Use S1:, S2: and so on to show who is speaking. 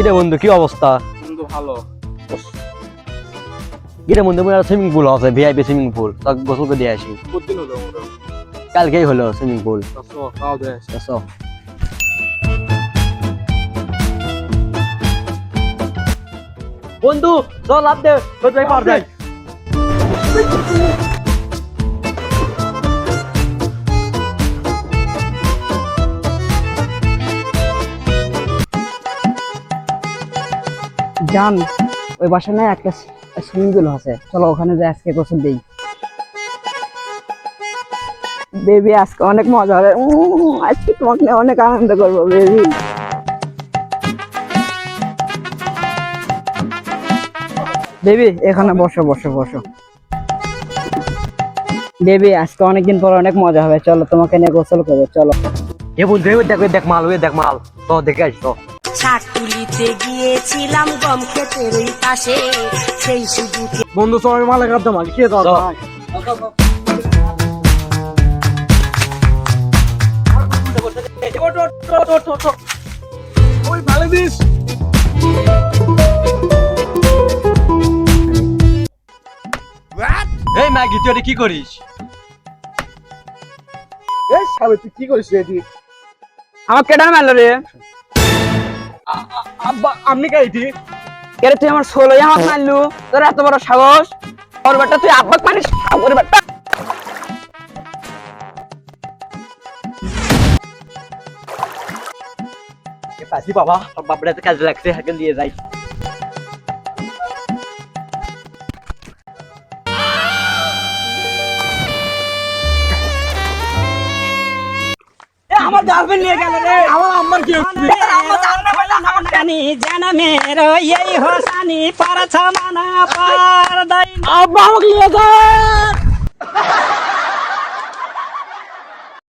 S1: কিরে বন্ধু কি অবস্থা?
S2: কিন্তু ভালো।
S1: কিরে বন্ধু মোর সুইমিং পুল আছে ভিআইপি সুইমিং পুল তো গোসল করে দিয়ে আসি।
S2: কতদিন হলো
S1: কালকেই হলো সুইমিং পুল
S2: তাসো খাওয়া দেয়
S1: আসো। বন্ধু চল লাভ দে তোর যাই পার যাই
S3: জান ওই বাসা না একটা সুইমিং পুল আছে। চলো ওখানে যাই, আজকে গোসল দেই। বেবি আজকে অনেক মজা হবে। আজকে তোমাকে অনেক আনন্দ করব বেবি বেবি এখানে বসো বসো বসো। বেবি আজকে অনেকদিন পর অনেক মজা হবে। চলো তোমাকে নিয়ে গোসল করব, চলো।
S1: দেখ মাল ওই দেখ মাল। তো, দেখে আসি তো।
S4: শাক তুলিতে গিয়েছিলাম গম ক্ষেতের ওই পাশে। সেই সুযোগে
S2: বন্ধু সবাই মালা কাটতে মাল কে দাও
S1: চল।
S2: ওই ভালো দিস
S1: এই ম্যাগি তুই এটা কি করিস?
S2: এই সাবে তুই কি করিস রে
S3: আমার কেডা মেলো রে।
S2: আব্বা আপনি কাইটি
S3: কেরে তুই আমার ষোলোই হাত মারলু? তোর এত বড় সাহস? ওর বেটা তুই আব্বাক মারিস? ওর বেটা।
S1: পাচ্ছি বাবা তোর বাপরে তো কাজে লাগছে হাকে দিয়ে যাই।
S3: আমার গার্লফ্রেন্ড নিয়ে গেল রে।
S2: আমার আম্মার কি
S4: জানি জনমের सानी जान मेरो यही हो
S2: सानी पर्छ मन पर्दैन।